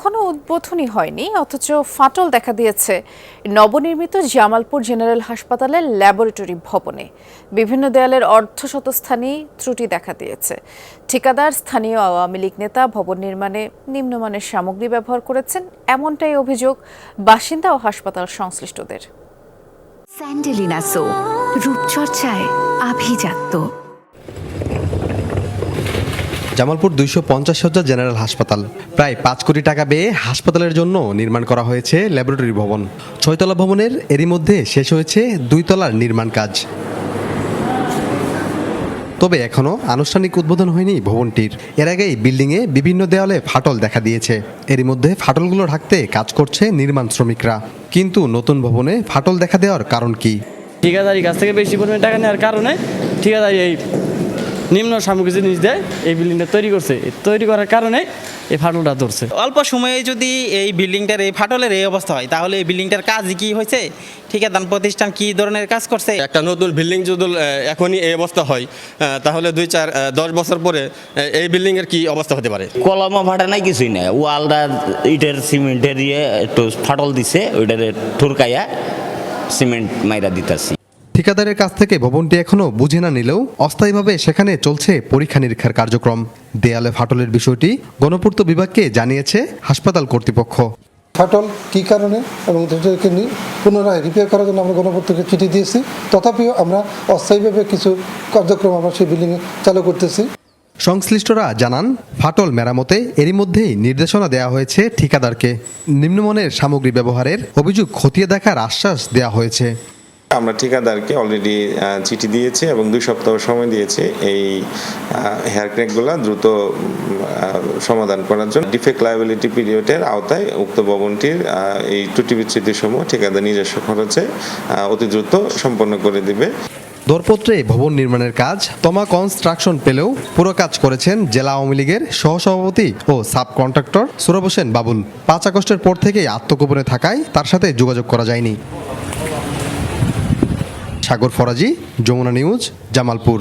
এখনও উদ্বোধনী হয়নি, অথচ ফাটল দেখা দিয়েছে নবনির্মিত জামালপুর জেনারেল হাসপাতালের ল্যাবরেটরি ভবনে। বিভিন্ন দেয়ালের অর্ধশতস্থানেই ত্রুটি দেখা দিয়েছে। ঠিকাদার, স্থানীয় আওয়ামী লীগ নেতা ভবন নির্মাণে নিম্নমানের সামগ্রী ব্যবহার করেছেন এমনটাই অভিযোগ বাসিন্দা ও হাসপাতাল সংশ্লিষ্টদের। স্যান্ডেলিনা সো, রূপচর্চায় আভিজাত্য। জামালপুর দুইশো পঞ্চাশ সজ্জা জেনারেল হাসপাতাল। প্রায় পাঁচ কোটি টাকা ব্যয়ে হাসপাতালের জন্য নির্মাণ করা হয়েছে ল্যাবরেটরি ভবন। ছয়তলা ভবনের এরই মধ্যে শেষ হয়েছে দুই তলার নির্মাণ কাজ। তবে এখনও আনুষ্ঠানিক উদ্বোধন হয়নি ভবনটির। এর আগেই বিল্ডিংয়ে বিভিন্ন দেওয়ালে ফাটল দেখা দিয়েছে। এরই মধ্যে ফাটলগুলো ঢাকতে কাজ করছে নির্মাণ শ্রমিকরা। কিন্তু নতুন ভবনে ফাটল দেখা দেওয়ার কারণ কি? ঠিকাদারি কাছ থেকে বেশি পরিমাণে টাকা নেওয়ার কারণে ঠিকাদারি এই নিম্ন সামগ্রী জিনিস দেয় এই বিল্ডিংটা তৈরি করছে। তৈরি করার কারণে এই ফাটলটা ধরছে। অল্প সময়ে যদি এই বিল্ডিংটার এই ফাটলের এই অবস্থা হয় তাহলে এই বিল্ডিংটার কাজ কি হয়েছে? ঠিকাদার প্রতিষ্ঠান কি ধরনের কাজ করছে? একটা নতুন বিল্ডিং যদি এখনই এই অবস্থা হয় তাহলে দুই চার দশ বছর পরে এই বিল্ডিংয়ের কি অবস্থা হতে পারে? কলমও ফাটা নাই কিছুই নাই। ওয়ালটা ইটের সিমেন্টের দিয়ে একটু ফাটল দিছে ওইটারে ঠুরকাইয়া সিমেন্ট মাইরা দিতাছি। ঠিকাদারের কাছ থেকে ভবনটি এখনও বুঝে না নিলেও অস্থায়ীভাবে সেখানে চলছে পরীক্ষা নিরীক্ষার কার্যক্রম। দেয়ালে ফাটলের বিষয়টি গণপূর্ত বিভাগকে জানিয়েছে হাসপাতাল কর্তৃপক্ষ। ফাটল কী কারণে এবং সেটাকে পুনরায় রিপেয়ার করার জন্য আমরা গণপত্রকে চিঠি দিয়েছি। তথাপিও আমরা অস্থায়ীভাবে কিছু কার্যক্রম আমরা সেই বিল্ডিংয়ে চালু করতেছি। সংশ্লিষ্টরা জানান ফাটল মেরামতে এরই মধ্যেই নির্দেশনা দেওয়া হয়েছে ঠিকাদারকে। নিম্নমানের সামগ্রী ব্যবহারের অভিযোগ খতিয়ে দেখার আশ্বাস দেওয়া হয়েছে। আমরা ঠিকাদারকে অলরেডি চিঠি দিয়েছি এবং দুই সপ্তাহ সময় দিয়েছি এই হেয়ার ক্র্যাকগুলো দ্রুত সমাধান করার জন্য। ডিফেক্ট লাইবিলিটি পিরিয়ডের আওতায় উক্ত ভবনটির এই ত্রুটি বিচ্ছুতি সমূহ ঠিকাদার নিজস্ব খরচে অতি দ্রুত সম্পন্ন করে দিবে। দরপত্রে ভবন নির্মাণের কাজ, তমা কনস্ট্রাকশন পেলেও পুরো কাজ করেছেন জেলা আওয়ামী লীগের সহসভাপতি ও সাব কন্ট্রাক্টর সৌরভ হোসেন বাবুল। পাঁচ আগস্টের পর থেকেই আত্মগোপনে থাকায় তার সাথে যোগাযোগ করা যায়নি। সাগর ফরাজি যমুনা নিউজ জামালপুর।